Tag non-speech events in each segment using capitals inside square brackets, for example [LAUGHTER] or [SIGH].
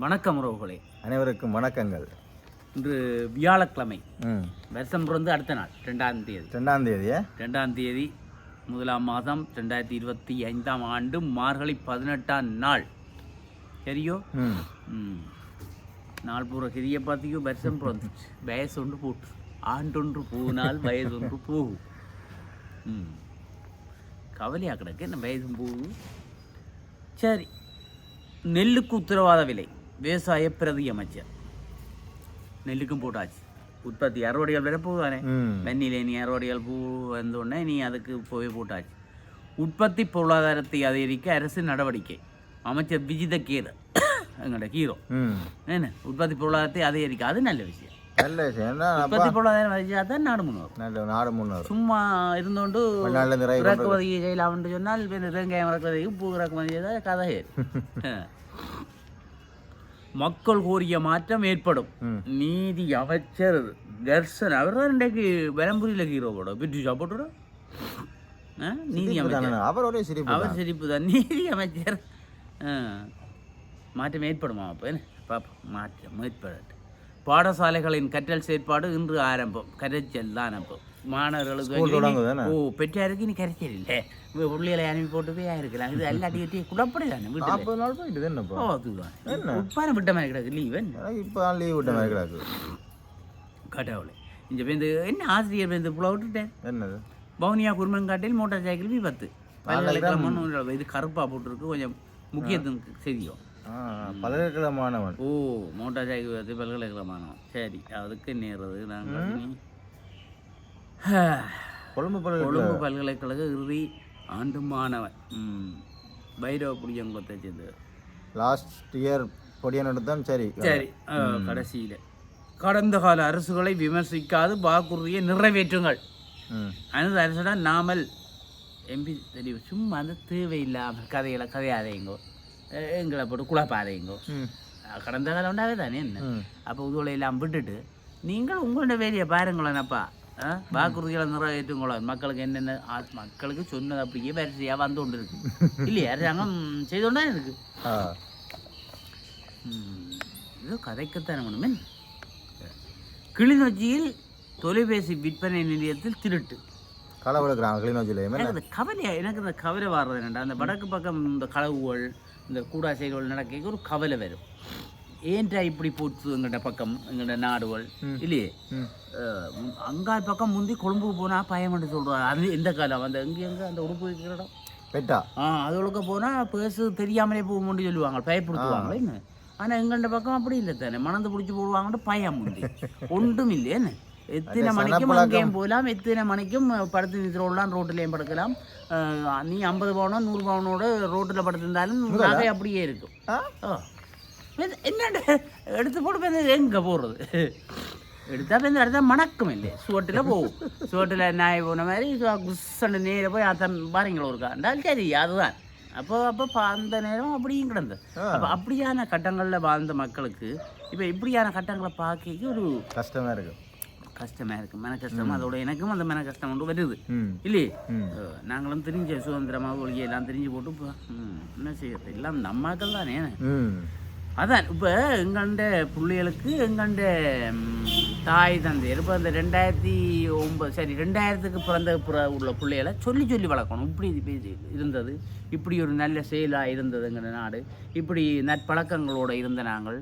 வணக்கம் உறவுகளே. அனைவருக்கும் வணக்கங்கள். இன்று வியாழக்கிழமை. வருஷம் பிறந்து அடுத்த நாள் ரெண்டாம் தேதி. ரெண்டாம் தேதியே ரெண்டாம் தேதி முதலாம் மாதம் ரெண்டாயிரத்தி இருபத்தி ஐந்தாம் ஆண்டு மார்கழி பதினெட்டாம் நாள். சரியோ நாள் பூரா கிரிய பார்த்தியோ வருஷம் பிறந்துச்சு. வயசு ஒன்று போட்டு. ஆண்டொன்று போனால் வயது ஒன்று போகும். ம். கவலையாக கிடக்கு? என்ன வயதும் போகுது சரி. நெல்லுக்கு உத்தரவாத விலை. விவசாய பிரதி அமைச்சர். நெல்லுக்கும் போட்டாச்சு. உற்பத்தி அறுவடைகள் வர போகுதானே? ம். வெண்ணிலே நீ அறுவடைகள் பூ வந்தோடனே நீ அதுக்கு போய் போட்டாச்சு. உற்பத்தி பொருளாதாரத்தை அதிகரிக்க அரசு நடவடிக்கை. அமைச்சர் விஜித கீர எங்களோட ஹீரோ. என்ன? உற்பத்தி பொருளாதாரத்தை அதிகரிக்க. அது நல்ல விஷயம். நல்ல விஷயம். உற்பத்தி பொருளாதாரம் அதிகரிச்சா தான் நாடு முன்னோரும் நல்ல நாடு முன்னேறும். சும்மா இருந்தோண்டு இறக்குமதி செய்யலாம்னு சொன்னால் வெங்காயம் இறக்குமதி பூ இறக்குமதி கதை. [LAUGHS] மக்கள் கோரிய மாற்றம் ஏற்படும். நீதி அமைச்சர் தர்சன் அவர் தான் இன்றைக்கு பெரம்புரியில் ஹீரோவோட பிரிட்டிஷ் சாப்பிட்டு நீதி அமைச்சர். அவர் ஒரே சிரிப்பு அவர் சிரிப்பு தான். நீதி அமைச்சர். மாற்றம் ஏற்படுமா அப்போ? என்ன? பாப்போம் மாற்றம் ஏற்படட்டும். பாடசாலைகளின் கற்றல் செயற்பாடு இன்று ஆரம்பம். கரைச்சல் தான் அப்போ. மாணவர்களுக்கு ஓ பெற்றாருக்கு நீ கரைச்சல் இல்லை. பிள்ளைகளை அனுப்பி போட்டு போய் இருக்கலாம். இது எல்லாட்டி கட்டி குழப்படி தானே நாற்பது நாள் போயிட்டு என்னப்பா ஓ அதுதான். உட்பான விட்ட மாதிரி கிடக்கு லீவன் இப்போ லீவ் விட்ட மாதிரி கிடக்கு. கடவுளை. இந்த பேருந்து என்ன ஆசிரியர் பேருந்து புல விட்டுட்டேன்? என்னது? பவுனியா குருமன்காட்டில் மோட்டார் சைக்கிள் விபத்து பல்கலைக்கழகம் இது கருப்பாக போட்டிருக்கு. கொஞ்சம் முக்கியத்துவம் ஆ பல்கலைக்கழக மாணவன். ஓ மோட்டார் சைக்கிள் விபத்து பல்கலைக்கழகமானோம் சரி அதுக்கு நேர்றது நாங்கள் இனி கொழும்பு பல்கலை கொழும்பு பல்கலைக்கழக இறுதி ஆண்டு மாணவன். பைரவ புளியங்குளத்தை சேர்ந்தவர். லாஸ்ட் இயர் பொடியன் எடுத்தான் சரி. சரி கடைசியில். கடந்த கால அரசுகளை விமர்சிக்காது வாக்குறுதியை நிறைவேற்றுங்கள். ம். அந்த அரசுனா நாமல். எம்பி தெரியும் சும்மா அந்த தேவையில்லாமல் கதைகளை கதையாதேங்கோ அஹ் எங்களை போட்டு அஹ் கடந்த காலம் உண்டாவே தானே என்ன? அப்போ உதுவலை எல்லாம் விட்டுட்டு நீங்கள் உங்களோட வேலையை பாருங்களேனப்பா? வாக்குறுதிகளை நிறைவேற்றுங்களேன் மக்களுக்கு என்னென்ன மக்களுக்கு சொன்னது அப்படியே வரிசையாக வந்து கொண்டு இருக்கு இல்லையா அரசாங்கம் செய்து கொண்டே இருக்கு இது கதைக்குத்தானே ஒன்றுமே கிளிநொச்சியில் தொலைபேசி விற்பனை நிலையத்தில் திருட்டு களை விழுக்கிறாங்க கிளிநொச்சியில் எனக்கு இந்த கவலை எனக்கு இந்த கவலை வர்றது என்னடா அந்த வடக்கு பக்கம் இந்த களவுகள் இந்த கூடா செயல்கள் நடக்க ஒரு கவலை வரும் ஏன்டா இப்படி போச்சு எங்கள்ட பக்கம் எங்கள்ட நாடுகள்? இல்லையே? அங்காள் பக்கம் முந்தி கொழும்புக்கு போனால் பயமண்டு சொல்கிறாங்க அது எந்த காலம்? அந்த எங்கே எங்கே? அந்த உடுப்பு வைக்கிற இடம்? பெட்டா. ஆ அதோட போனால் பேசு தெரியாமலே போகும்னு சொல்லுவாங்க. பயப்படுத்துவாங்க என்ன? ஆனால் எங்கள்ட பக்கம் அப்படி இல்லை தானே. மணந்து பிடிச்சி போடுவாங்கன்னு பயம் முந்தி. ஒன்றும் இல்லையேன்னு எத்தனை மணிக்கும் அங்கேயும் போகலாம். எத்தனை மணிக்கும் படுத்து நிறுத்தலாம் ரோட்டிலையும் படுக்கலாம். நீ ஐம்பது பவுனோ நூறு பவுனோட ரோட்டில் படுத்திருந்தாலும் நகை அப்படியே இருக்கும். என்னண்டு? எடுத்து போட்டு போய் எங்கே போடுறது எடுத்தா போய் எடுத்தா மணக்கம் இல்லை சுவட்டில் போகும். சுவட்டில் நாய் போன மாதிரி குஸ்ஸண்டு நேர போய் அத்தன் பாருங்களா ஒரு காண்டால் சரி அதுதான். அப்போ அப்போ அந்த நேரம் அப்படியும் கிடந்தது. அப்போ அப்படியான கட்டங்களில் வாழ்ந்த மக்களுக்கு இப்போ இப்படியான கட்டங்களை பார்க்க ஒரு கஷ்டமா இருக்கு. கஷ்டமாக இருக்குது மன கஷ்டம் அதோட எனக்கும் அந்த மன கஷ்டம் ஒன்று வருது. இல்லையே நாங்களும் தெரிஞ்ச சுதந்திரமாக ஒழிய எல்லாம் தெரிஞ்சு போட்டு என்ன செய்யறது? எல்லாம் நம்மாக்கள் தானே. அதான் இப்போ எங்கண்ட பிள்ளைகளுக்கு எங்கண்ட தாய் தந்தையர் இப்போ அந்த ரெண்டாயிரத்தி ஒம்பது சரி ரெண்டாயிரத்துக்கு பிறந்த பிற உள்ள பிள்ளைகளை சொல்லி சொல்லி வளர்க்கணும். இப்படி இது இருந்தது. இப்படி ஒரு நல்ல செயலாக இருந்தது எங்கள் நாடு. இப்படி நற்பழக்கங்களோடு இருந்த நாங்கள்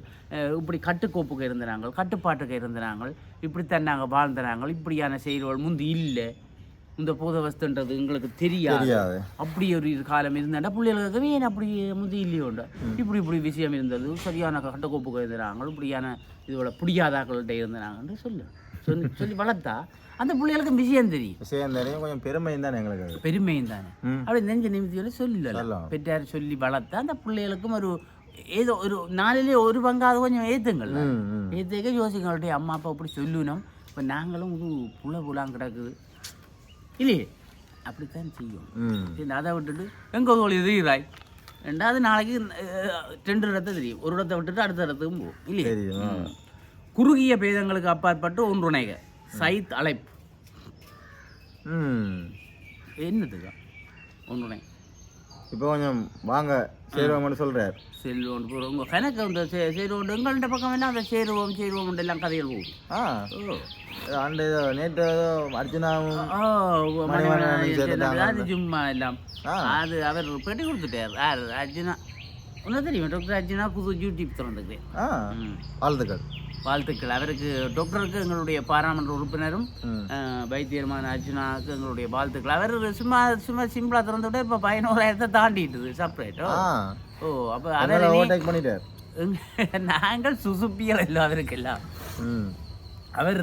இப்படி கட்டுக்கோப்புக்கு இருந்த நாங்கள் கட்டுப்பாட்டுக்கு இருந்த நாங்கள் இப்படித்தான் நாங்கள் வாழ்ந்த நாங்கள் இப்படியான செயல்கள் முந்தி இல்லை. இந்த போதவஸ்துன்றது எங்களுக்கு தெரியாது. அப்படி ஒரு காலம் இருந்தாண்டா பிள்ளைகளுக்கு ஏன் அப்படி முந்தி இல்லையோண்டா இப்படி இப்படி விஷயம் இருந்தது. சரியான கட்டக்கோப்புக்கு இருந்தாங்க இப்படியான இதோட பிடிக்காதாக்கள்கிட்ட இருந்தாங்கன்னு சொல்லு. சொல்லி சொல்லி வளர்த்தா அந்த பிள்ளைகளுக்கு விஷயம் தெரியும். விஷயம் தெரியும். கொஞ்சம் பெருமையும் தானே எங்களுக்கு பெருமையும் தானே. அப்படி நெஞ்ச நிமித்தியோட சொல்லல. பெற்றார் சொல்லி வளர்த்தா அந்த பிள்ளைகளுக்கும் ஒரு ஏதோ ஒரு நாளிலே ஒரு பங்காவது கொஞ்சம் ஏற்றுங்கள் ஏற்றுக்க யோசிங்களுடைய அம்மா அப்பா அப்படி சொல்லணும். இப்போ நாங்களும் புல புலாம் கிடக்குது. இல்லையே? அப்படித்தான் செய்யும். அதை விட்டுட்டு எங்கே தோழி தெரியுறாய் ரெண்டாவது நாளைக்கு ரெண்டு இடத்த தெரியும். ஒரு இடத்த விட்டுட்டு அடுத்த இடத்துக்கும் போகும். இல்லையே. குறுகிய பேதங்களுக்கு அப்பாற்பட்டு ஒன்றுணைக. சைத் அழைப்பு. ம். என்னதுக்கா? ஒன்றுணை இப்போ கொஞ்சம் வாங்க சேருவோம்னு சொல்றார். செல்வோம் போகிறோம் உங்கள் கணக்கு இந்த சே- சேருவோம் எங்கள்கிட்ட பக்கம் வேணா அந்த சேருவோம் சேருவோம் எல்லாம் கதைகள் போகும். ஆ. அண்டு ஏதோ நேற்று ஏதோ அர்ஜுனாவும். அது சும்மா எல்லாம். அது அவர் பேட்டி கொடுத்துட்டார். யார் அர்ஜுனா. உனக்கு தெரியும் டாக்டர் அர்ஜுனா புது யூடியூப் திறந்துக்கிறேன் ஆ. வாழ்த்துக்கள். வாழ்த்துக்கள். அவருக்கு டாக்டருக்கு எங்களுடைய பாராளுமன்ற உறுப்பினரும் வைத்தியருமான அர்ஜுனாவுக்கு எங்களுடைய வாழ்த்துக்கள். அவர் சும்மா சும்மா சிம்பிளாக திறந்து விட இப்போ பதினோராயிரத்தை தாண்டிட்டுது செப்பரேட்டோ ஓ அப்போ பண்ணிட்டார். [LAUGHS] நாங்கள் சுசுப்பியல் இல்லை அவருக்கு எல்லாம் ம். அவர்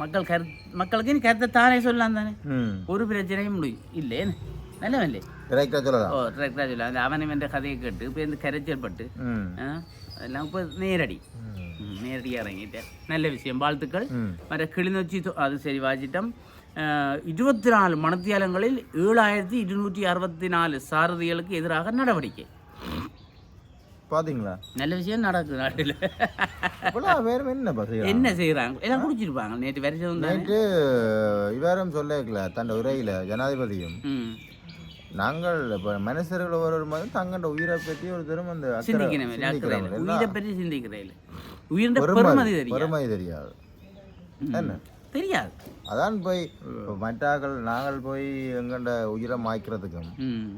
மக்கள் கரு மக்களுக்கு கருத்தை தானே சொல்லலாம் தானே? ஒரு பிரச்சனையும் இல்லையே? நல்லவன் இல்லை சொல்லலாம். ஓ கரெக்டாக சொல்ல அந்த அவனை என்ற கதையை கேட்டு இப்போ இந்த கரைச்சல் பட்டு ம் ஆ, அதெல்லாம் இப்போ நேரடி நேரடியாக இறங்கிட்டேன் நல்ல விஷயம் வாழ்த்துக்கள் மற்ற கிளிநொச்சி அது சரி வாசிட்டம் இருபத்தி நாலு மணத்தியாலங்களில் ஏழாயிரத்தி இருநூற்றி அறுபத்தி நாலு சாரதிகளுக்கு எதிராக நடவடிக்கை பாத்தீங்களா நல்ல விஷயம் நடக்குது நாட்டில் வேறு என்ன என்ன செய்கிறாங்க எல்லாம் குடிச்சிருப்பாங்க நேற்று தானே நேற்று இவரும் சொல்லிருக்கல தன் உரையில ஜனாதிபதியும் நாங்கள் இப்போ மனுஷர்கள் ஒவ்வொரு மாதிரி தங்கண்ட உயிரை பற்றி ஒரு தினம் அந்த சிந்திக்கிறவங்க உயிரை பற்றி சிந்திக்கிறதில்ல உயிரின்ற பெருமதி பெருமதி தெரியும் பெருமதி தெரியாது. என்ன? தெரியாது. அதான் போய் மற்றாக்கள் நாங்கள் போய் எங்கண்ட உயிரை மாய்க்கிறதுக்கும்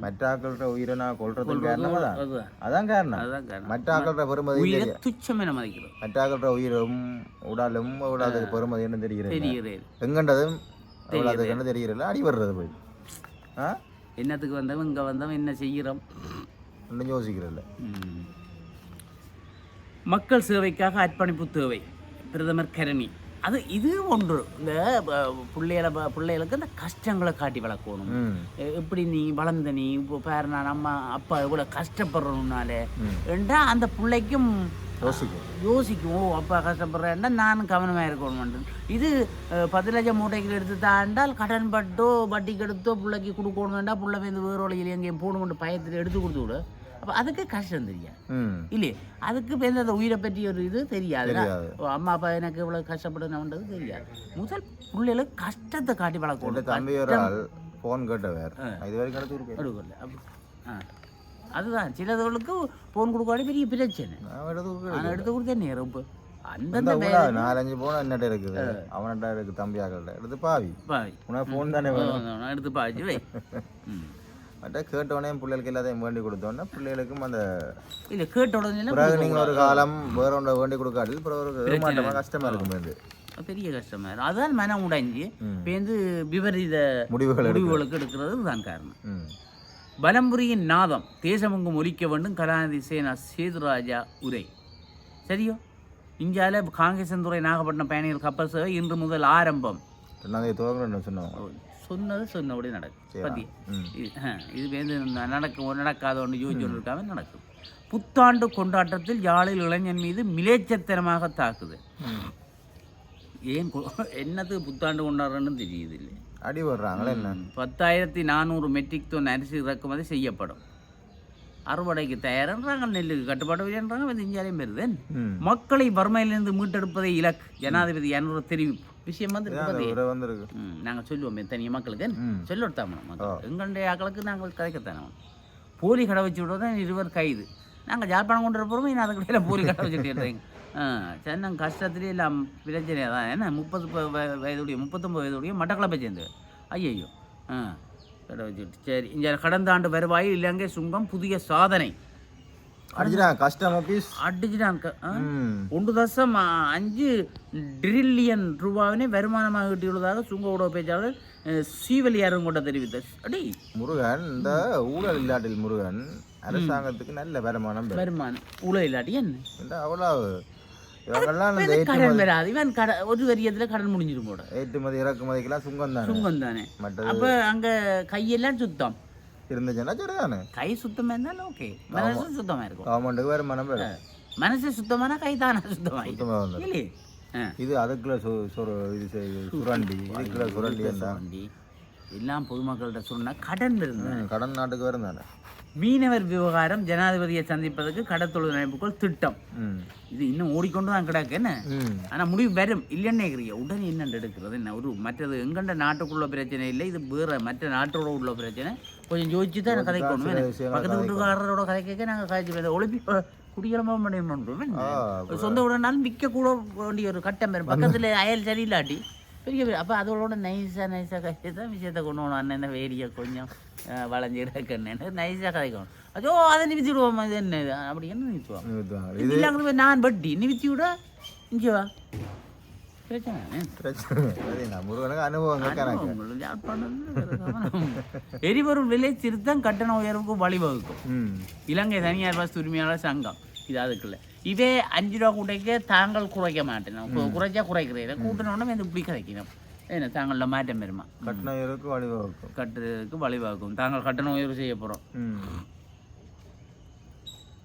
மற்றாக்கள்கிட்ட உயிரை நான் கொள்றதுக்கு காரணம் அதான். காரணம். மற்றாக்கள்கிட்ட பெருமதி துச்சம் மதிக்கிறோம் மற்றாக்கள்கிட்ட உயிரும் உடலும் உடாது பெருமதி என்ன தெரிகிறது தெரிகிறது எங்கண்டதும் என்ன தெரிகிறதில்ல அடி வர்றது போய். ஆ? என்னத்துக்கு வந்தவன் இங்கே வந்தவன் என்ன செய்கிறோம் ஒன்றும் யோசிக்கிறதில்ல. ம். மக்கள் சேவைக்காக அர்ப்பணிப்பு தேவை. பிரதமர் கரணி. அது இது ஒன்று. இந்த பிள்ளைகளை பிள்ளைகளுக்கு இந்த கஷ்டங்களை காட்டி வளர்க்கணும். எப்படி நீ வளர்ந்த நீ இப்போ பேர் நான் அம்மா அப்பா இவ்வளோ. என்றா அந்த பிள்ளைக்கும் யோசிக்கும். யோசிக்கும். அப்பா கஷ்டப்படுறேன்டா நானும் கவனமாக இருக்கணும் இது பத்து லட்சம் மூட்டைகள் எடுத்து தாண்டால் கடன் பட்டோ வட்டிக்கு எடுத்தோ பிள்ளைக்கு கொடுக்கணும் வேண்டாம் பிள்ளை வந்து வேறு வழியில் எங்கேயும் போகணும்னு பயத்தில் எடுத்து கொடுத்து விடு. அப்போ அதுக்கு கஷ்டம் தெரியாது. இல்லையே? அதுக்கு இப்போ எந்த உயிரை பற்றி ஒரு இது தெரியாது. அம்மா அப்பா எனக்கு இவ்வளோ கஷ்டப்படணுன்றது தெரியாது. முதல் பிள்ளைகளுக்கு கஷ்டத்தை காட்டி வளர்க்கணும். தம்பி ஒரு ஆள் ஃபோன் கேட்டவர். இது வரைக்கும் எடுத்து அப்ப- ஆ. அதுதான். சிலதவர்களுக்கு ஃபோன் கொடுக்காடி பெரிய பிரச்சனை. நான் எடுத்து கொடுத்தேன் நேரம் இப்போ. அந்தந்த நாலஞ்சு போன என்னட்ட இருக்குது? அவன்கிட்ட இருக்கு தம்பி ஆக்கள்கிட்ட எடுத்து பாவி. பாய் உனக்கு ஃபோன் தானே வேணும்? எடுத்து பாய்ச்சி வை. [LAUGHS] ம். மற்ற கேட்டோடனே பிள்ளைகளுக்கு எல்லாத்தையும் வேண்டி கொடுத்தோன்னே பிள்ளைகளுக்கும் அந்த இல்லை கேட்ட உடனே எல்லாம் பிறகு நீங்கள் ஒரு காலம் வேற ஒன்றை வேண்டி கொடுக்காட்டில் பிறகு ஒரு ஏமாற்றமாக கஷ்டமாக இருக்கும் வேண்டு பெரிய கஷ்டமா இருக்கும். அதுதான் மனம் உடைஞ்சு. இப்போ வந்து விபரீத முடிவுகள் முடிவுகளுக்கு எடுக்கிறது தான் காரணம் ம் பலம்புரியின் நாதம் தேசமெங்கும் ஒலிக்க வேண்டும். கலாநிதி சேனா சேதுராஜா உரை. சரியோ? இந்தியாவில் துறை நாகப்பட்டினம் பயணிகள் கப்பல் சேவை இன்று முதல் ஆரம்பம். சொன்னது சொன்னபடி நடக்கும். பத்தி. இது வந்து ந- நடக்க நடக்காத ஒன்று யோசிச்சு இருக்காம நடக்கும். புத்தாண்டு கொண்டாட்டத்தில் யாழில் இளைஞன் மீது மிலேச்சத்தனமாக தாக்குது. ஏன் என்னத்துக்கு புத்தாண்டு கொண்டாடுறன்னு தெரியுது இல்லை அடி வர்றாங்களே என்ன? பத்தாயிரத்தி நானூறு மெட்ரிக் டன் அரிசி இறக்குமதி செய்யப்படும். அறுவடைக்கு தயாரான்றாங்க நெல்லுக்கு கட்டுப்பாடு இல்லைன்றாங்க வந்து இந்தியாலையும் வருது மக்களை வறுமையிலிருந்து மீட்டெடுப்பதை இலக்கு. ஜனாதிபதி அனுர தெரிவிப்பு. விஷயம் வந்து நாங்கள் சொல்லுவோம் தனியாக மக்களுக்கு. சொல்லொடுத்தாம எங்களுடைய ஆக்களுக்கு நாங்கள் கதைக்கத்தானே போலி கடை வச்சு விடுறதான் இருவர் கைது. நாங்கள் ஜாழ்ப்பாணம் கொண்டு போகிறோம் அதுக்கிடையில் போலி கடை வச்சுட்டு சரி நாங்கள் கஷ்டத்துலேயே எல்லாம் பிரச்சனை தான் என்ன முப்பது வயதுடைய முப்பத்தொம்பது வயதுடைய மட்டக்களப்பை சேர்ந்தவர். ஐயையோ. ஆ கடை வச்சுட்டு. சரி இந்த கடந்த ஆண்டு வருவாயில் இலங்கை சுங்கம் புதிய சாதனை. அடிச்சுடா கஷ்டம் ஆஃபீஸ் அடிச்சுட்டான் க- ஆ? ம். ஒன்று தசம் அஞ்சு ட்ரில்லியன் ரூபாவினை வருமானமாக ஈட்டியுள்ளதாக சுங்க ஊடக பேச்சாளர் சீவலி அருங்கொண்ட தெரிவித்தார். அடி. முருகன் இந்த ஊழல் இல்லாட்டில் முருகன் அரசாங்கத்துக்கு நல்ல வருமானம் வருமானம். உழவு இல்லாட்டி என்ன? இந்த கடன் வராது. இவன் கட ஒரு வரியத்தில் கடன் முடிஞ்சிடும் போட ஏற்றுமதி இறக்குமதிக்கெல்லாம் சுங்கம் தானே சுங்கம் தானே அப்போ அங்கே கையெல்லாம் சுத்தம். இருந்துச்சுன்னா சரிதானே? கை சுத்தமாக இருந்தாலும் ஓகே மனசு இருக்கும். கவர்மெண்ட்டுக்கு வருமானம் பெறும் மனசு சுத்தமான கை தானே சுத்தமாக வந்து இல்லையே? இது அதுக்குள்ள சுரண்டி. இதுக்குள்ள சுரண்டி. எல்லாம் பொதுமக்கள்கிட்ட சொன்னா கடன் கடன் நாட்டுக்கு தானே மீனவர் விவகாரம் ஜனாதிபதியை சந்திப்பதற்கு கடத்தொழில் அமைப்புக்குள் திட்டம். இது இன்னும் ஓடிக்கொண்டு தான் கிடக்கு என்ன? ம். ஆனா முடிவு வரும். இல்லைன்னே உடனே என்னண்டு எடுக்கிறது என்ன? ஒரு மற்றது எங்கண்ட நாட்டுக்குள்ள பிரச்சனை இல்லை இது வேற மற்ற நாட்டோட உள்ள பிரச்சனை. கொஞ்சம் யோசிச்சு தான் கதைக்கணும் என்ன? பக்கத்து வீட்டுக்காரரோட கதைக்க நாங்கள் கதைச்சு ஒளிப்பி குடிக்கிறமா பண்ணணும் சொந்த உடனாலும் விற்க கூட வேண்டிய ஒரு கட்டம் வரும். பக்கத்துல அயல் சரியில்லாட்டி பெரிய அப்போ அதோட நைஸாக நைஸாக கழிச்சு தான் விஷயத்தை கொண்டு போகணும். அண்ணன் வேடியை கொஞ்சம். வளைஞ்சு கிடக்கண்ணு நைஸாக கதைக்கணும் அதோ அதை நிமித்தி விடுவோம் இது என்ன? அப்படி என்ன நிமித்துவோம் நிறுத்துவாங்க. இது இல்லாமல் நான் வட்டி நிமித்தி விட இங்கே வா பிரச்சனை என்ன? பிரச்சனை சரி நான் முருகனுக்கு அனுபவங்கள் கணக்கு அனுபவங்கள் யாழ்ப்பாணம்ல வேற கவனம். எரிபொருள் விலை திருத்தம் கட்டண உயர்வுக்கு வழிவகுக்கும் இலங்கை தனியார் பஸ் உரிமையாளர் சங்கம் இது அதுக்குள்ள இதே அஞ்சு ரூபா கூட்டைக்கு தாங்கள் குறைக்க மாட்டேன் குறைச்சா குறைக்கிறேன் கூட்டணும்னா இப்படி கிடைக்கணும் என்ன தாங்கள மாற்றம் வருமா கட்டண உயர்வுக்கு வழிவகுக்கும். கட்டுறதுக்கு வழிவகுக்கும். தாங்கள் கட்டண உயர்வு செய்ய போகிறோம்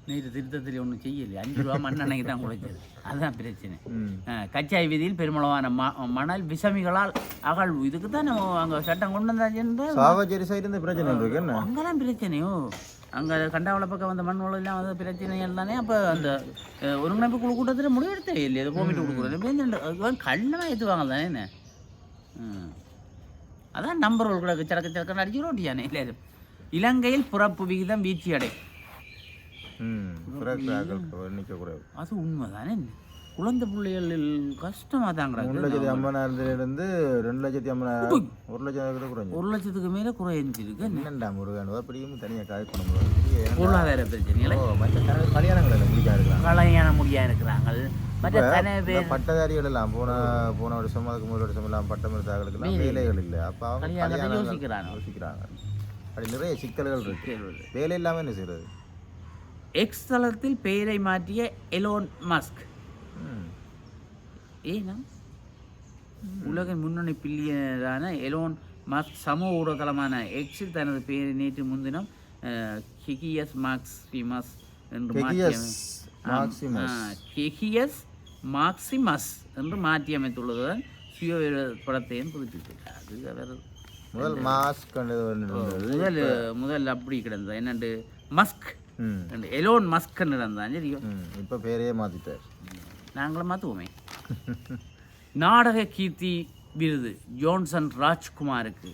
நேற்று திருத்தத்தில் ஒன்றும் செய்யலையே அஞ்சு ரூபா மண்ணெண்ணைக்கு தான் குறைச்சது அதுதான் பிரச்சனை. கச்சாய் வீதியில் பெருமளவான ம- மணல் விசமிகளால் அகழ்வு. இதுக்கு தான் அங்கே சட்டம் கொண்டு சாவச்சேரி சைடு பிரச்சனை இருக்கு அங்கெல்லாம் பிரச்சனையோ அங்கே கண்டாவள பக்கம் வந்த மண் எல்லாம் வந்து பிரச்சனைகள் தானே. அப்போ அந்த ஒருங்கிணைப்பு குழு கூட்டத்தில் முடிவெடுத்தே இல்லையா. அதை போமிட்டு கொடுக்குறேன் கண்ணமாக ஏற்றுவாங்க தானே என்ன? அதான் நம்பர்களுக்கு சடக்கு சடக்கு அடிச்சு ரோட்டியானே இல்லை இலங்கையில் பிறப்பு விகிதம் வீழ்ச்சி அடை அது உண்மை தானே குழந்தை பிள்ளைகள் கஷ்டமாக மூணு கிடக்கு லட்சத்தி ஐம்பதாயிரத்துலேருந்து ரெண்டு லட்சத்தி ஐம்பதாயிரம் ஒரு லட்சம் கிட்ட குறைஞ்சு ஒரு லட்சத்துக்கு மேலே குறைஞ்சிருக்கு. என்னண்டா முருகன்? அப்படியும் தனியாக காய்க்கணும் பொருளாதார பிரச்சனைகளை மற்ற கல்யாணங்கள் முடியா இருக்கிறாங்க மற்ற தன பேர் பட்டதாரிகள் எல்லாம் போன போன வருஷம் அதுக்கு முதல் வருஷம் எல்லாம் பட்டம் எடுத்தாங்களுக்கு எல்லாம் வேலைகள் இல்லை. அப்போ அவங்க யோசிக்கிறாங்க. யோசிக்கிறாங்க. அப்படி நிறைய சிக்கல்கள் இருக்கு. வேலை இல்லாமல் என்ன செய்யறது எக்ஸ் தளத்தில் பெயரை மாற்றிய எலோன் மஸ்க் ம். ஏன்னா உலகின் முன்னணி பில்லியனரான எலோன் மஸ்க் சமூக ஊடகத்தளமான எக்ஸில் தனது பெயரை நேற்று முன்தினம் ஹெகியஸ் மார்க்சிமஸ் என்று மாற்றி ஹெகியஸ் மார்க்சிமஸ் என்று மாற்றியமைத்துள்ளதுடன் சுய படத்தையும் புதுப்பித்துள்ளார் அது முதல் மாஸ்க் இருந்தது? முதல் முதல் அப்படி கிடந்தது. என்னண்டு? மஸ்க் எலோன் மஸ்க்னு இருந்தான் சரியோ? ம் இப்போ பேரையே மாற்றிட்டார் நாங்களும் மாற்றுவோமே நாடக கீர்த்தி விருது ஜோன்சன் ராஜ்குமாருக்கு.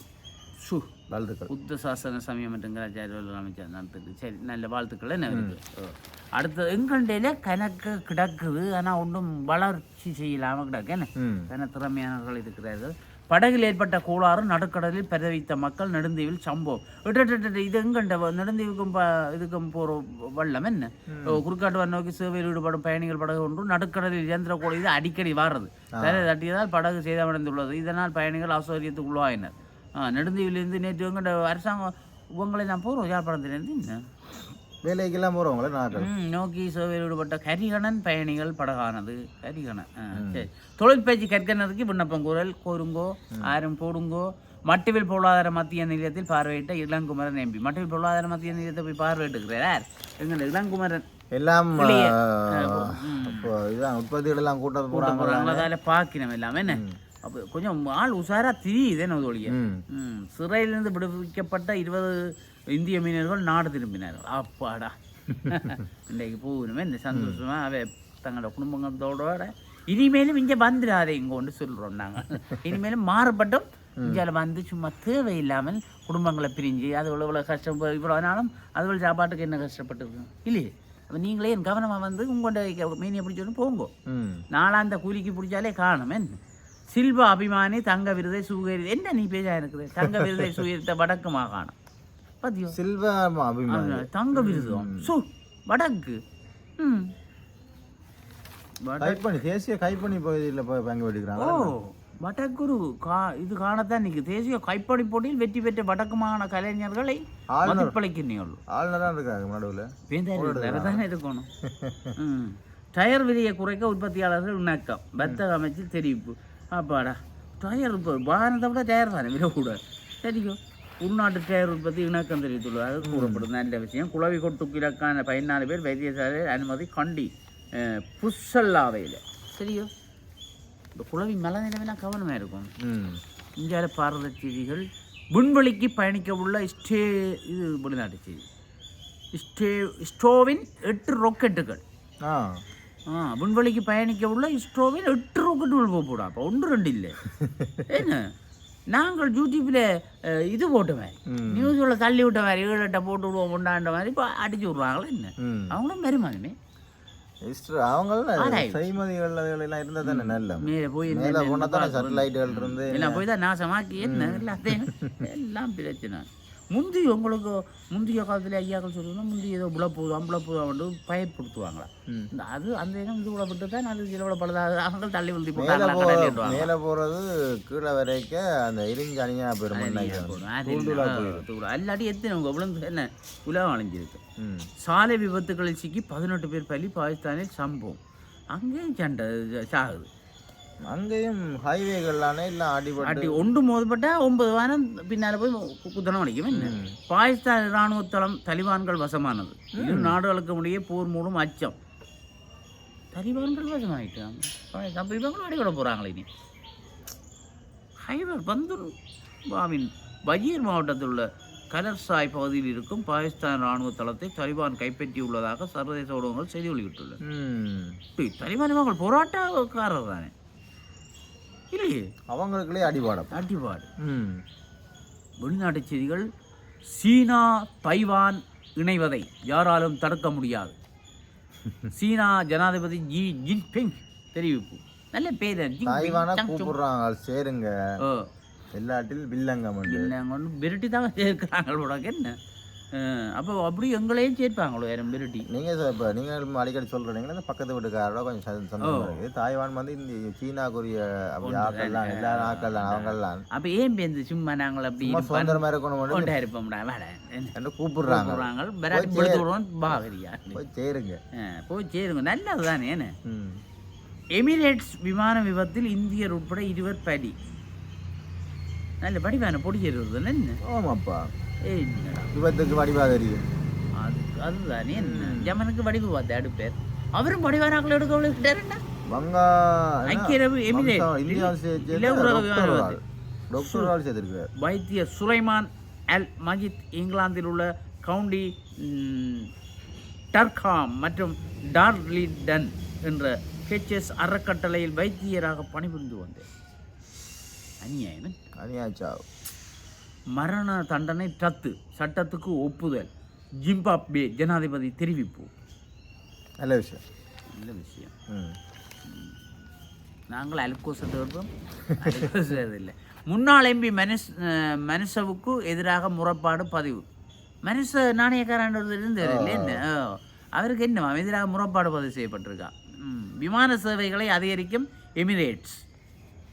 சு வாழ்த்துக்கள். புத்த சாசன சமயம் கலாச்சார அமைச்சர் நடத்துக்கு சரி நல்ல வாழ்த்துக்கள் என்ன அடுத்தது எங்கண்டையில கணக்கு கிடக்குது. ஆனால் ஒன்றும் வளர்ச்சி செய்யலாமல் கிடக்கு. என்ன? திறமையானவர்கள் இருக்கிறார்கள். படகில் ஏற்பட்ட கோளாறு நடுக்கடலில் பரவித்த மக்கள் நெடுந்தீவில் சம்பவம். இது எங்கண்ட நெடுந்தீவுக்கும் ப இதுக்கும் போகிற வள்ளம் என்ன? குறுக்காட்டு நோக்கி சேவையில் ஈடுபடும் பயணிகள் படகு ஒன்று நடுக்கடலில் இயந்திர கோழி இது அடிக்கடி வாடுறது தலை தட்டியதால் படகு சேதமடைந்துள்ளது. இதனால் பயணிகள் அசௌகரியத்துக்கு உள்ளாயினர் நெடுந்தீவிலிருந்து நேற்று எங்கண்ட அரசாங்கம் உங்களை நான் போகிறோம் யாழ்ப்பாணத்திலேருந்து என்ன? வேலைக்கெல்லாம் போகிறவங்களே நாட்கள் நோக்கி சேவையில் ஈடுபட்ட கரிகணன் பயணிகள் படகானது. கரிகணன் சரி. தொழில் பயிற்சி கற்கனதுக்கு விண்ணப்பம் குரல் கோருங்கோ ஆரும் போடுங்கோ. மட்டுவில் பொருளாதார மத்திய நிலையத்தில் பார்வையிட்ட இளங்குமரன் எம்பி. மட்டுவில் பொருளாதார மத்திய நிலையத்தை போய் பார்வையிட்டுக்கிறார் எங்கள் இளங்குமரன். எல்லாம் இதுதான் உற்பத்திகள் எல்லாம் கூட்ட போகிறாங்க அதில் பார்க்கணும் எல்லாமே என்ன? அப்போ கொஞ்சம் ஆள் உஷாரா திரியுது என்ன ஒழிய சிறையிலிருந்து விடுவிக்கப்பட்ட இருபது இந்திய மீனவர்கள் நாடு திரும்பினார்கள். அப்பாடா. இன்றைக்கு போகணுமே இந்த சந்தோஷமா அவ தங்களோட குடும்பங்களோட இனிமேலும் இங்கே வந்துடாதே இங்கே ஒன்று சொல்கிறோம் நாங்கள் இனிமேலும் மாறுபட்டும். இங்கே வந்து சும்மா தேவையில்லாமல் குடும்பங்களை பிரிஞ்சு அது இவ்வளோ கஷ்டம் இவ்வளோ நாளும் அதுவள் சாப்பாட்டுக்கு என்ன கஷ்டப்பட்டுருக்கு? இல்லையே? அப்போ நீங்களே என் கவனமாக வந்து உங்கள்கிட்ட மீனியை பிடிச்சோன்னு போங்கோ. ம். நாளாந்த கூலிக்கு பிடிச்சாலே காணும். என்ன? சில்வா அபிமானி தங்க விருதை சுகரி. என்ன நீ பேஜா இருக்குது? தங்க விருதை சுகரித்த வடக்கு மாகாணம் பாத்தியோ? சில்வா அபிமானி. தங்க விருதம் சு வடக்கு. ம். கைப்பணி தேசிய கைப்பணி பகுதியில் போய் பங்கு ஓ வெடிக்கிறாங்க வடக்குரு கா இது காணத்தான் நிற்கு தேசிய கைப்படி போட்டியில் வெற்றி பெற்ற வடக்கு மாகாண கலைஞர்களை மதிப்பளிக்கிறீர்கள் ஆளுநராக இருக்காங்க நடுவில் வேந்தாரி தானே இருக்கணும். [LAUGHS] ம். டயர் விலையை குறைக்க உற்பத்தியாளர்கள் இணக்கம் வர்த்தக அமைச்சர் தெரிவிப்பு. அப்பாடா டயர் இப்போ வாகனத்தை விட டயர் தானே விலை கூட. சரிக்கோ? உள்நாட்டு டயர் உற்பத்தி இணக்கம் தெரிவித்துள்ளது. அது கூறப்படும். நல்ல விஷயம். குளவி கொட்டுக்கிழக்கான பதினாலு பேர் வைத்தியசாலை அனுமதி கண்டி அஹ், புஸ்ஸல்லாவையில். சரியோ? இந்த குளவி மலை நிலவெல்லாம் கவனமாக இருக்கும் இந்தியாவில் பாரத செய்திகள் விண்வெளிக்கு பயணிக்க உள்ள ஸ்டே இது வெளிநாட்டு செய்தி ஸ்டே ஸ்டோவின் எட்டு ராக்கெட்டுகள் ஆ. ஆ விண்வெளிக்கு பயணிக்க உள்ள இஸ்ரோவில் எட்டு ராக்கெட்டுகள் போக போடா அப்போ ஒன்று ரெண்டு இல்லை. [LAUGHS] என்ன? நாங்கள் யூடியூப்பில் இது போட்ட மாதிரி. நியூஸில் தள்ளி விட்ட மாதிரி ஏழு எட்டை போட்டு விடுவோம் கொண்டாண்ட மாதிரி இப்போ அடிச்சு விட்ருவாங்களே என்ன? அவங்களும் எல்லாம் போய் தான் நாசமாக்கி என்ன எல்லாத்தையும் எல்லாம் பிரச்சனை. முந்தி உங்களுக்கு முந்தைய காலத்தில் ஐயாக்கள் சொல்லுவாங்க முந்தி ஏதோ புலப்போதும் அம்பளப்போதும் பயப்படுத்துவாங்களா அது அந்த இடம் இது விட்டு தான் அது சில பழுதாக அவங்க தள்ளி விழுத்தி மேலே போட்டாங்களா போ கடையிலேட்டுவாங்க மேலே போகிறது கீழே வரைக்கும் அந்த எரிஞ்சு அணியாக போயிடும் நினைக்கிறேன் அல்லாடி எத்தனை உங்க விழுந்து என்ன? உலகம் அழிஞ்சிருக்கு. சாலை விபத்துகளில் சிக்கி பதினெட்டு பேர் பலி பாகிஸ்தானில் சம்பவம். அங்கேயும் சண்டை சாகுது. அங்கேயும் ஹைவேகள்லானே எல்லாம் அடிபட்டு அடி ஒன்று மோதப்பட்டா ஒன்பது வாரம் பின்னால் போய் குத்தனம் அடிக்கும் என்ன. பாகிஸ்தான் இராணுவ தளம் தலிபான்கள் வசமானது. இரு நாடுகளுக்கு முடியே போர் மூலம் அச்சம். தலிபான்கள் வசமாயிட்டாங்க இவங்களும் அடிபட போகிறாங்களே இனி. ஹைவர் பந்தூர் பாவின் பஜீர் மாவட்டத்தில் உள்ள கலர்சாய் பகுதியில் இருக்கும் பாகிஸ்தான் இராணுவ தளத்தை தலிபான் கைப்பற்றியுள்ளதாக சர்வதேச ஊடகங்கள் செய்தி டேய், தலிபான் இவங்க போராட்டக்காரர் தானே? இல்லையே? அவங்களுக்குள்ளே அடிபாடம் அடிபாடு. ம். வெளிநாட்டு செய்திகள் சீனா தைவான் இணைவதை யாராலும் தடுக்க முடியாது. சீனா ஜனாதிபதி ஜி ஜின்பிங் தெரிவிப்பு. நல்ல பேர் சுங். கூப்பிடுறாங்க சேருங்க. எல்லாட்டில் வில்லங்கம் ஒன்று விரட்டி தான் சேர்க்கிறாங்க உனக்கு என்ன? அப்போ அப்படி எங்களையும் சேர்ப்பாங்களோ யாரும் விரட்டி நீங்க சொ- இப்ப நீங்க அடிக்கடி சொல்றீங்களா இந்த பக்கத்து வீட்டுக்காரோட கொஞ்சம் சந்த- சந்தோஷமா இருக்குது தாய்வான் வந்து இந்த சீனாக்குரிய அப்படி ஆக்கள்லாம் எல்லா ஆக்கள்லாம் அவங்கெல்லாம் அப்போ ஏன் பேருந்து சும்மா நாங்கள் அப்படி சும்மா சுதந்திரமா இருக்கணும் கொண்டா இருப்போம்டா வேட. என்று கூப்பிடுறாங்க. கூப்பிடுறாங்க பாகரியா போய் சேருங்க. போய் சேருங்க. நல்லது தானே என்ன எமிரேட்ஸ் விமான விபத்தில் இந்தியர் உட்பட இருவர் பலி. நல்ல படிவான பொடிக்கிறது என்ன ஆமாப்பா என்னடா. விபத்துக்கு வடிவா தெரியும் அது அதுதானே என்ன ஜமனுக்கு வடிவு பார்த்து அடுப்பேர் அவரும் படிவானாக்கள் எடுக்க வங்கா எமிரேட். டாக்டர் சேர்த்திருக்காரு வைத்தியர் சுலைமான் அல் மஜித் இங்கிலாந்தில் உள்ள கவுண்டி டர்காம் மற்றும் டார்லிடன் என்ற ஹெச்எஸ் அறக்கட்டளையில் வைத்தியராக பணிபுரிந்து வந்தேன் அநியாயம் அனியாச்சா மரண தண்டனை ரத்து சட்டத்துக்கு ஒப்புதல். ஜிம்பாப்வே ஜனாதிபதி தெரிவிப்பு. நல்ல விஷயம். நல்ல விஷயம். நாங்கள் அல்கோசத்தை வருவோம் இல்லை. முன்னாள் எம்பி மனுஷ் மனுஷவுக்கு எதிராக முறைப்பாடு பதிவு. மனுஷ நாணயக்காரன் இருந்தார் இல்லை அவருக்கு என்ன? எதிராக முறைப்பாடு பதிவு செய்யப்பட்டிருக்கா. விமான சேவைகளை அதிகரிக்கும் எமிரேட்ஸ்.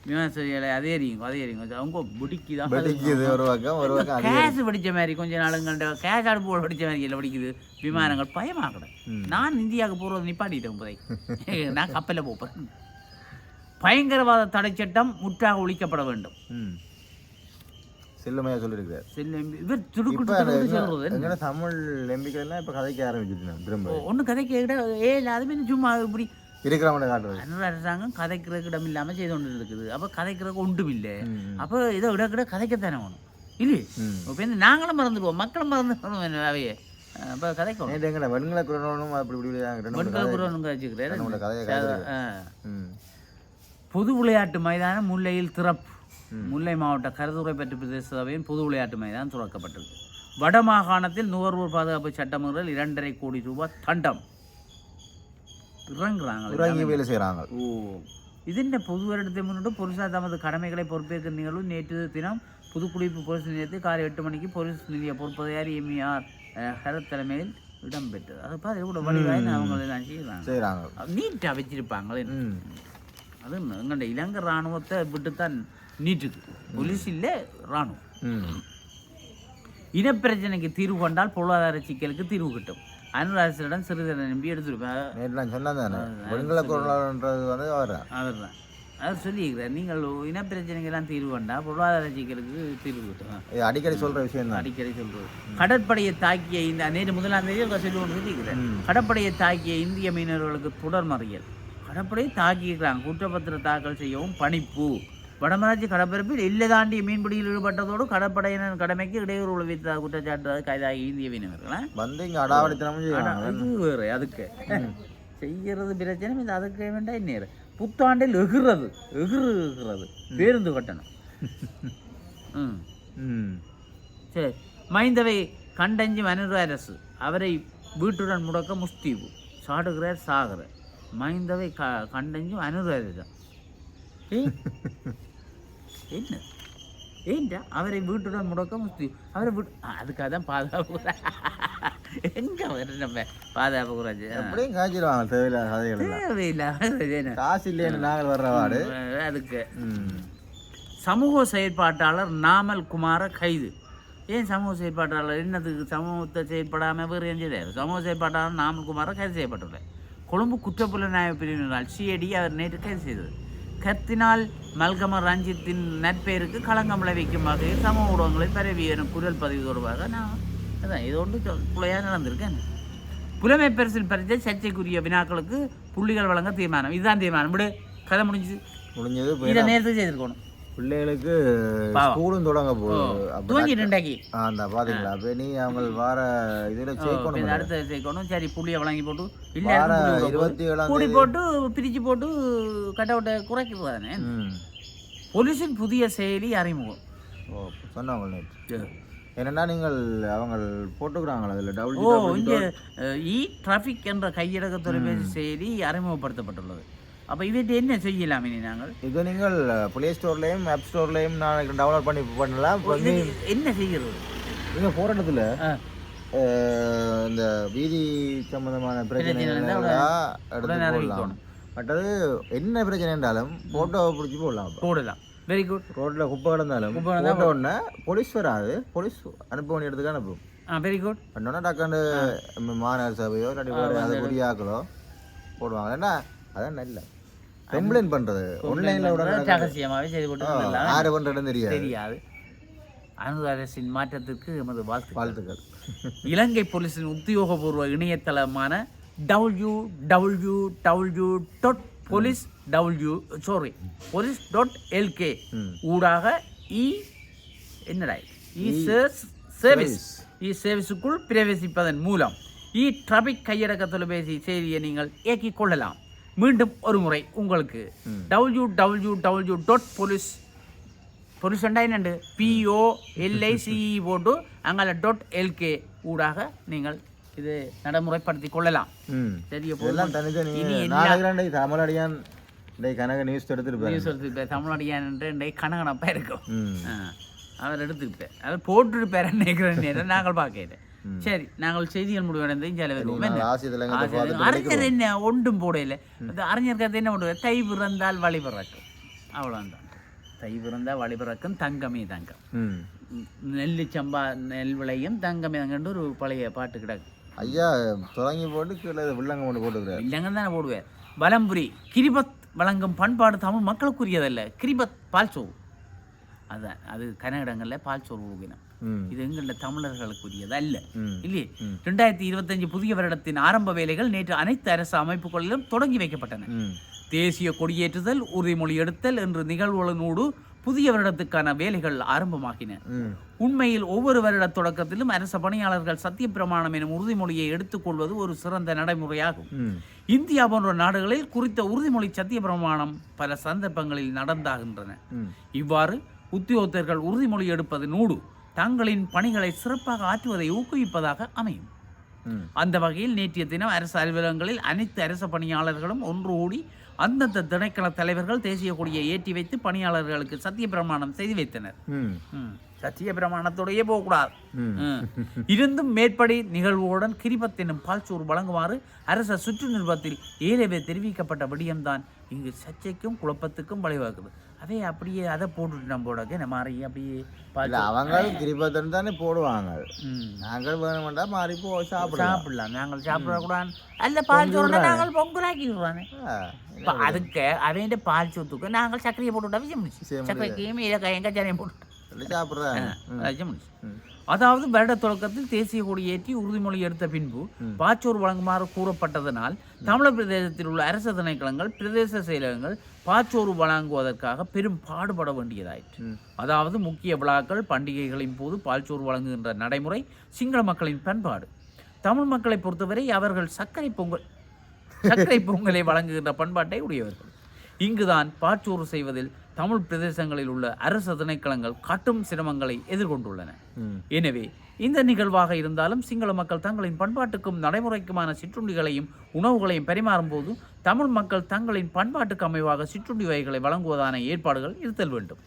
விமான சேவைகளை அதிகரிக்கும் அதிகரிக்கும் அவங்க பிடிக்குதான் வெடிக்குது ஒரு பக்கம் ஒரு பக்கம் அது கேஸ் வெடிச்ச மாதிரி கொஞ்ச நாளுங்கள்ட்ட கேஸ் அடுப்பு வெடிச்ச மாதிரி இல்லை வெடிக்குது விமானங்கள் பயமாக்கட நான் இந்தியாவுக்கு போகிறது நிப்பாட்டிட்டேன் போதை நான் கப்பலில் போப்பேன். பயங்கரவாத தடை சட்டம் முற்றாக ஒழிக்கப்பட வேண்டும். செல்லுமையா சொல்லியிருக்காரு செல்லும் இவர் எங்கட தமிழ் எம்பிக்கெல்லாம் இப்போ கதைக்க ஆரம்பிச்சிட்டு திரும்ப. ஒன்றும் கதைக்க ஏ இல்லை அதுமே சும்மா இப்படி இருக்கிறவனை காட்டுறது. அனுர அரசாங்கம் கதைக்கிறதுக்கு இடம் இல்லாமல் செய்து கொண்டு இருக்குது அப்போ கதைக்கிறதுக்கு ஒன்றும் இல்லை. அப்போ ஏதோ இடக்கிட கதைக்கத்தானே வேணும். இல்லை ம். இப்போ இந்த நாங்களும் மறந்துடுவோம் மக்களும் மறந்துடுவோம் அவையே. அப்போ கதைக்கணும். நேற்று எங்கட வெண்கல அப்படி இப்படி பொது விளையாட்டு மைதானம் முல்லையில் திறப்பு. முல்லை மாவட்ட கருதுறை பெற்ற பிரதேச சபையின் பொது விளையாட்டு மைதானம் திறக்கப்பட்டது. வடமாகாணத்தில் நுகர்வோர் பாதுகாப்பு சட்டமீறல் இரண்டரை கோடி ரூபாய் தண்டம். இறங்குறாங்க வேலை செய்கிறாங்க ஓ. இது என்ன பொது வருடத்தை முன்னிட்டு போலீசார் தமது கடமைகளை பொறுப்பேற்க நிகழ்வு நேற்று தினம் புதுக்குடிப்பு பொலிஸ் நிலையத்தில் காலை எட்டு மணிக்கு போலீஸ் நிதியை பொறுப்பதையார் எம்இஆர் ஹரத் தலைமையில் இடம்பெற்றது. அதை பார்த்து கூட வழிவாய் அவங்க எல்லாம் செய்கிறாங்க நீட்டாக வச்சிருப்பாங்களே. அதுவும் எங்கள்ட இலங்கை இராணுவத்தை விட்டுத்தான் நீட்டுக்கு. போலீஸ் இல்லை இராணுவம். இனப்பிரச்சனைக்கு தீர்வு கொண்டால் பொருளாதார சிக்கலுக்கு தீர்வு கிட்டும். அனுராசிடம் சிறிதரை நம்பி எடுத்திருப்பேன். நேற்று நான் சொன்னேன் தானே? வெண்கல குரலான்றது வந்து அவர் அவர் தான் அவர் சொல்லியிருக்கிறார் நீங்கள் இனப்பிரச்சனைக்கெல்லாம் தீர்வு கொண்டா பொருளாதார சிக்கலுக்கு தீர்வு இது அடிக்கடி சொல்கிற விஷயம் தான். அடிக்கடி சொல்றது. கடற்படையை தாக்கிய இந்த நேற்று முதலாம் தேதி சொல்லி கொண்டு சொல்லியிருக்கிறேன். கடற்படையை தாக்கிய இந்திய மீனவர்களுக்கு தொடர் மறியல் கடற்படையை தாக்கியிருக்கிறாங்க. குற்றப்பத்திரம் தாக்கல் செய்யவும் பணிப்பு. வடமராட்சி கடற்பரப்பில் எல்லை தாண்டிய மீன்பிடியில் ஈடுபட்டதோடு கடற்படையினர் கடமைக்கு இடையூறு விளைவித்த குற்றச்சாட்டு கைதாகி இந்திய மீனவர்களா வந்து இங்கே அடாவடித்தனமும் வேறு அதுக்கு. செய்கிறது பிரச்சனை இது அதுக்கு வேண்டாம் இன்னேறு புத்தாண்டில் எகுறது எகுறு எகுறது. பேருந்து கட்டணம். ம். சரி மைந்தவை கண்டஞ்சி மனித அரசு அவரை வீட்டுடன் முடக்க முஸ்தீபு சாடுகிறார் சாகிறார் மைந்தவை க கண்டஞ்சி அனுர அரசு. ஏய், என்ன? ஏன்டா அவரை வீட்டுடன் முடக்க முஸ்தீபு அவரை வீட்டு அதுக்காக தான் பாதுகாப்பு எங்கே வர நம்ம பாதுகாப்பு குறைச்சி அப்படியும் காய்ச்சிடுவாங்க தேவையில்லாத கதைகள் எல்லாம். தேவையில்லை காசு இல்லைன்னு நாங்கள் வர்ற வாடு. அதுக்கு. சமூக செயற்பாட்டாளர் நாமல் குமார கைது. ஏன் சமூக செயற்பாட்டாளர்? என்னதுக்கு சமூகத்தை செயற்படாமல் வேறு எந்த செய்தார் சமூக செயற்பாட்டாளர் நாமல் குமார கைது செய்யப்பட்டுள்ளார் கொழும்பு குற்றப்புலனாய்வு பிரிவினரால் சிஐடி அவர் நேற்று கைது செய்தது. கத்தினால் மல்கம ரஞ்சித்தின் நற்பெயருக்கு களங்கம் விளைவிக்கும் வகையில் சமூக ஊடகங்களில் பரவிய குரல் பதிவு தொடர்பாக நான் அதான் இது ஒன்று புலையாக நடந்திருக்கேன் புலமை பரிசில் பரிசை சர்ச்சைக்குரிய வினாக்களுக்கு புள்ளிகள் வழங்க தீர்மானம். இதுதான் தீர்மானம். விடு. கதை முடிஞ்சுது. முடிஞ்சது இதை நேரத்துக்கு செய்திருக்கணும். பிள்ளைகளுக்கு. ஸ்கூலும் தொடங்க போகுது. அந்த பாத்தீங்களா? அப்ப நீ அவங்க வார இதுல சேர்க்கணும் அடுத்த சேர்க்கணும். சரி புள்ளியை வழங்கி போட்டு இல்ல. இருபத்தி ஏழாம் கூடி போட்டு பிரிச்சு போட்டு கட் அவுட்டை குறைக்கிறது தானே ம். போலீஸின் புதிய செயலி அறிமுகம். ஓ சொன்னாங்க நேற்று. என்னன்னா நீங்கள் அவங்க போட்டுக்கிறாங்களா அதில் ஓ டபுள் இங்கே இ டிராஃபிக் என்ற கையடக்க தொலைபேசி செயலி அறிமுகப்படுத்தப்பட்டுள்ளது. அப்போ இவற்றை என்ன செய்யலாம் இனி நாங்கள்? இது நீங்கள் ப்ளே ஸ்டோர்லேயும் ஆப் ஸ்டோர்லேயும் நான் டவுன்லோட் பண்ணி பண்ணலாம். இது என்ன செய்கிறது ஆ, அஹ், இந்த வீதி சம்பந்தமான பிரச்சனை அறிவிக்கணும். மற்றது என்ன பிரச்சனை என்றாலும் ஃபோட்டோவை பிடிச்சி போடலாம் போடலாம். வெரி குட் ரோட்டில் குப்பை கிடந்தாலும் குப்பை போட்ட உடனே போலீஸ் வராது. போலீஸ் அனுப்ப வேண்டிய இடத்துக்கு அனுப்பும். ஆ வெரி குட் பண்ணோன்னா டக்காண்டு மாநகர சபையோ இல்லாட்டி வேறு அதை குடியாக்களோ போடுவாங்க. ஏன்னா அதான் நல்ல. கம்ப்ளைண்ட் பண்ணுறது ஆன்லைனில் உடனே ரகசியமாகவே செய்து போட்டு. யார் பண்ணுறதுன்னு தெரியாது. தெரியாது. அனுர் அரசின் மாற்றத்திற்கு எமது வாழ்த்து வாழ்த்துக்கள். இலங்கை போலீசின் உத்தியோகபூர்வ இணையதளமான W W W dot police W sorry police dot LK. ஊடாக இ என்னடா இ சர்வீஸ் இ சர்வீஸுக்குள் பிரவேசிப்பதன் மூலம் இ டிராபிக் கையடக்க தொலைபேசி செய்தியை நீங்கள் இயக்கிக் கொள்ளலாம். மீண்டும் ஒரு முறை உங்களுக்கு W W W dot police police என்னண்டு? P O L I C E போட்டு அங்கே டாட் எல்கே ஊடாக நீங்கள் இது நடைமுறைப்படுத்திக் கொள்ளலாம். ம். சரிய இதெல்லாம் தனித்தனி தமிழடியான் டே கனக நியூஸ் எடுத்துட்டு நியூஸ் எடுத்துக்கிட்ட தமிழடியான் என்று கணக்கணப்பாக இருக்கும். ம். ஆ, அவர் எடுத்துக்கிட்டார் அவர் போட்டுருப்பார் நினைக்கிறேன். நாங்கள் பார்க்கிறேன் சரி நாங்கள் செய்திகள் முடிவடைந்து இங்கே வருவோம். அறிஞர் என்ன? ஒன்றும் போடையில இந்த அறிஞர் கதை என்ன பண்ணுவார் தை பிறந்தால் வழி பிறக்கும். அவ்வளோதான் தை பிறந்தால் வழி பிறக்கும். தங்கமே தங்கம். நெல்லு சம்பா நெல் விளையும் தங்கமே தங்கன்னு ஒரு பழைய பாட்டு கிடக்கு. ஐயா தொடங்கி போட்டு கீழே வில்லங்க கொண்டு போட்டுக்கிறார் இல்லைங்க தானே போடுவார் வலம்புரி கிரிபத் வழங்கும் பண்பாடு தமிழ் மக்களுக்குரியதல்ல. கிரிபத் பால் சோறு. அதான் அது கன்னடங்களில் பால் சோறு கொடுக்கணும் ம் இது எங்களில் தமிழர்களுக்குரியது? அல்ல இல்லையே? ரெண்டாயிரத்தி இருபத்தஞ்சு புதிய வருடத்தின் ஆரம்ப வேலைகள் நேற்று அனைத்து அரசு அமைப்புகளிலும் தொடங்கி வைக்கப்பட்டன. தேசிய கொடியேற்றுதல் உறுதிமொழி எடுத்தல் என்ற நிகழ்வுகளோடு புதிய வருடத்துக்கான வேலைகள் ஆரம்பமாகின. உண்மையில் ஒவ்வொரு வருட தொடக்கத்திலும் அரச பணியாளர்கள் சத்திய பிரமாணம் எனும் உறுதிமொழியை எடுத்துக்கொள்வது ஒரு சிறந்த நடைமுறையாகும். இந்தியா போன்ற நாடுகளில் குறித்த உறுதிமொழி சத்திய பிரமாணம் பல சந்தர்ப்பங்களில் நடந்தாகின்றன. இவ்வாறு உத்தியோகத்தர்கள் உறுதிமொழி எடுப்பதனூடு தங்களின் பணிகளை சிறப்பாக ஆற்றுவதை ஊக்குவிப்பதாக அமையும். அந்த வகையில் நேற்றைய தினம் அரசு அலுவலகங்களில் அனைத்து அரசு பணியாளர்களும் ஒன்று கூடி அந்தந்த திணைக்கள தலைவர்கள் தேசிய கொடியை ஏற்றி வைத்து பணியாளர்களுக்கு சத்திய பிரமாணம் செய்து வைத்தனர். சத்திய பிரமாணத்தோடையே போகக்கூடாது. இருந்தும் மேற்படி நிகழ்வுடன் கிரிபத் என்னும் பால்சோறு வழங்குமாறு அரச சுற்று நிருபத்தில் ஏற்கனவே தெரிவிக்கப்பட்ட விடயம்தான் இங்கு சர்ச்சைக்கும் குழப்பத்துக்கும் வழிவகுக்குது. அதே அப்படியே அதை போட்டுட்டு நம்மளோட என்ன மாறி அப்படியே அவங்க கிரிபத்தன் தானே போடுவாங்க. நாங்கள் வேணுமெண்டா மாறி போ சாப்பிடலாம். சாப்பிடலாம். நாங்கள் சாப்பிடக்கூடாது அல்ல பால் சோறுனா நாங்கள் பொங்கலாக்கிடுவானே அதுக்கு அவன் பால் சோத்துக்கு நாங்கள் சர்க்கரையை போட்டுவிட்டா விஷயம் சர்க்கரைக்கு ஏலக்காய் எங்க ஜனையும் போட்டு சாப்பிட்றேன் அதாவது வருட தொடக்கத்தில் தேசிய கொடி ஏற்றி உறுதிமொழி எடுத்த பின்பு பாச்சோறு வழங்குமாறு கூறப்பட்டதனால் தமிழர் பிரதேசத்தில் உள்ள அரசு திணைக்களங்கள் பிரதேச செயலகங்கள் பாச்சோறு வழங்குவதற்காக பெரும் பாடுபட வேண்டியதாயிற்று. அதாவது முக்கிய விழாக்கள் பண்டிகைகளின் போது பால்சோறு வழங்குகின்ற நடைமுறை சிங்கள மக்களின் பண்பாடு. தமிழ் மக்களை பொறுத்தவரை அவர்கள் சர்க்கரை பொங்கல் சர்க்கரை பொங்கலை வழங்குகின்ற பண்பாட்டை உடையவர்கள். இங்குதான் பாச்சோறு செய்வதில் தமிழ் பிரதேசங்களில் உள்ள அரசு திணைக்களங்கள் கட்டும் சிரமங்களை எதிர்கொண்டுள்ளன. எனவே இந்த நிகழ்வாக இருந்தாலும் சிங்கள மக்கள் தங்களின் பண்பாட்டுக்கும் நடைமுறைக்குமான சிற்றுண்டிகளையும் உணவுகளையும் பரிமாறும் போது தமிழ் மக்கள் தங்களின் பண்பாட்டுக்கு அமைவாக சிற்றுண்டி வகைகளை வழங்குவதான ஏற்பாடுகள் இருத்தல் வேண்டும்.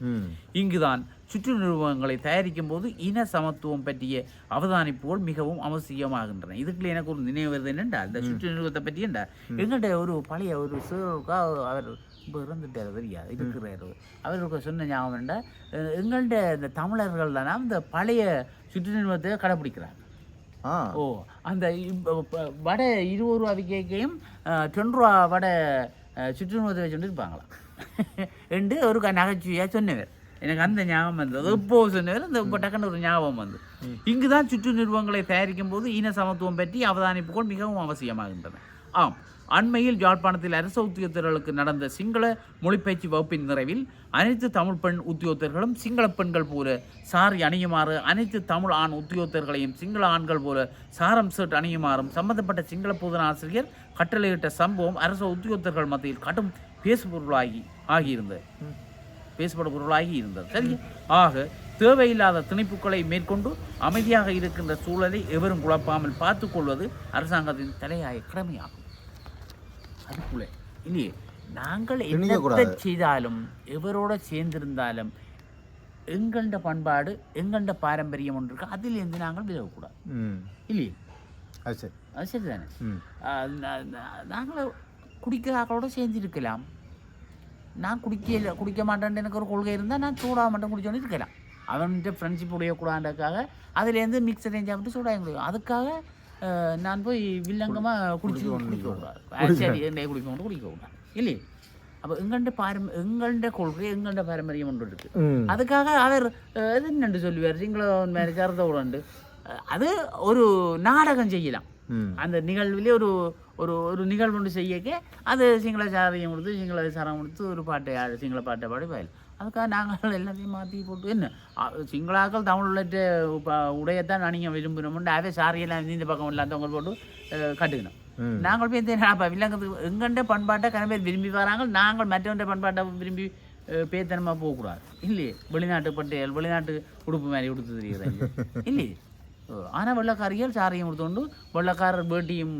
இங்குதான் சுற்று நிறுவனங்களை தயாரிக்கும் போது இன சமத்துவம் பற்றிய அவதானிப்புகள் மிகவும் அவசியமாகின்றன. இதுக்குள்ள எனக்கு ஒரு நினைவு வருது என்னண்டா? இந்த சுற்று நிறுவனத்தை பற்றி என்றா எங்கள்கிட்ட ஒரு பழைய ஒரு அவர் இப்போ இறந்துட்டார் தெரியாது இருக்கிறார். அவருக்கு சொன்ன ஞாபகம் என்னடா அஹ் எங்கள்கிட்ட இந்த தமிழர்கள் தானே இந்த பழைய சுற்று நிறுவனத்தை கடைப்பிடிக்கிறாங்க. ஆ. ஓ அந்த வடை இருபது ரூபா விற்கையும் ரெண்டு ரூபா வடை சுற்றுமுகத்தை வச்சுட்டு இருப்பாங்களாம் [LAUGHS] என்று ஒரு நகைச்சுவையாக சொன்னவர். எனக்கு அந்த ஞாபகம் வந்தது. இப்போ சொன்னவர்? அந்த இப்போ டக்குன்னு ஒரு ஞாபகம் வந்து இங்கு தான் சுற்று நிறுவனங்களை தயாரிக்கும் போது இன சமத்துவம் பற்றி அவதானிப்புகள் மிகவும் அவசியமாகின்றன. ஆம். அண்மையில் யாழ்ப்பாணத்தில் அரச உத்தியோகத்தர்களுக்கு நடந்த சிங்கள மொழிப்பயிற்சி வகுப்பின் நிறைவில் அனைத்து தமிழ் பெண் உத்தியோகத்தர்களும் சிங்கள பெண்கள் போல சாரி அணியுமாறு அனைத்து தமிழ் ஆண் உத்தியோகத்தர்களையும் சிங்கள ஆண்கள் போல சாரம் ஷர்ட் அணியுமாறும் சம்பந்தப்பட்ட சிங்கள போதன ஆசிரியர் கட்டளையிட்ட சம்பவம் அரச உத்தியோகத்தர்கள் மத்தியில் கடும் பேசுபொருளாகி ஆகியிருந்தது. பேசப்பட பொருளாகி இருந்தது. சரி. ஆக தேவையில்லாத திணிப்புகளை மேற்கொண்டு அமைதியாக இருக்கின்ற சூழலை எவரும் குழப்பாமல் பார்த்துக்கொள்வது அரசாங்கத்தின் தலையாய கடமையாகும். அதுக்குள்ளே. இல்லையே நாங்கள் என்னத்தை. செய்தாலும் எவரோட சேர்ந்திருந்தாலும் எங்கண்ட பண்பாடு எங்கண்ட பாரம்பரியம் ஒன்று இருக்கு அதிலிருந்து நாங்கள் விலகக்கூடாது. இல்லையே? அது சரி. அது சரிதானே? ம். ஆஹ் நா- நா- நாங்களும் குடிக்கிறாக்களோட சேர்ந்து இருக்கலாம் நான் குடிக்க குடிக்க மாட்டேன்னு எனக்கு ஒரு கொள்கை இருந்தால் நான் சூடாக மட்டும் குடிச்சோன்னு இருக்கலாம். அவன்கிட்ட ஃப்ரெண்ட்ஷிப் உடையக்கூடாதுக்காக அதுலேருந்து மிக்சர் ரேஞ்ச் சாப்பிட்டு சூடாக முடியும் அதுக்காக நான் போய் வில்லங்கமாக குடிச்சு குடிக்கக்கூடாது ஆஹ், சரி என்னை குடிக்க குடிக்கக்கூடாது இல்லையே அப்போ எங்கள்ட பாரம் எங்கள்ட கொள்கை எங்கள்ட பாரம்பரியம் ஒன்று இருக்குது ம் அதுக்காக அவர் இது என்னண்டு சொல்லுவார் சிங்கள மேலே கருத்தவுடண்டு அது ஒரு நாடகம் செய்யலாம் அந்த நிகழ்விலே ஒரு ஒரு ஒரு நிகழ்வு ஒன்று செய்யக்க அது சிங்கள சாரியம் கொடுத்து சிங்கள சாரம் கொடுத்து ஒரு பாட்டை சிங்கள பாட்டை பாடி வயல் அதுக்காக நாங்கள் எல்லாத்தையும் மாற்றி போட்டு என்ன சிங்களாக்கள் தமிழ் உள்ளிட்ட ப- உடையத்தான் அணிய விரும்பினோம்னு அதே சாரியெல்லாம் இந்த பக்கம் இல்லாதவங்க போட்டு கட்டுக்கணும் நாங்கள் போய் தேப்பா வில்லங்கத்துக்கு எங்கண்ட பண்பாட்டை கன பேர் விரும்பி வராங்க நாங்கள் மற்றவண்ட பண்பாட்டை விரும்பி அஹ், பேத்தனமா போகக்கூடாது. இல்லையே? வெளிநாட்டு பட்டையல் வெளிநாட்டு உடுப்பு மாதிரி உடுத்து தெரியுறாங்க இல்லையே? ஆனால் வெள்ளக்காரிகள் சாரியும் கொடுத்துண்டு வெள்ளக்காரர் வேட்டியும்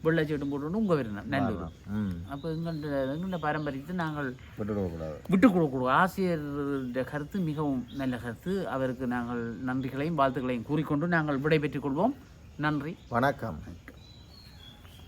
அஹ், வெள்ளைச்சீட்டும் போட்டுண்டு உங்கள் வரணும் நல்லூர் ம். அப்போ எங்கள்ட எங்கள்ட பாரம்பரியத்தை நாங்கள் விட்டு கொடுக்கக்கூடாது. ஆசிரியருடைய கருத்து மிகவும் நல்ல கருத்து. அவருக்கு நாங்கள் நன்றிகளையும் வாழ்த்துக்களையும் கூறிக்கொண்டு நாங்கள் விடை பெற்றுக் கொள்வோம். நன்றி. வணக்கம்.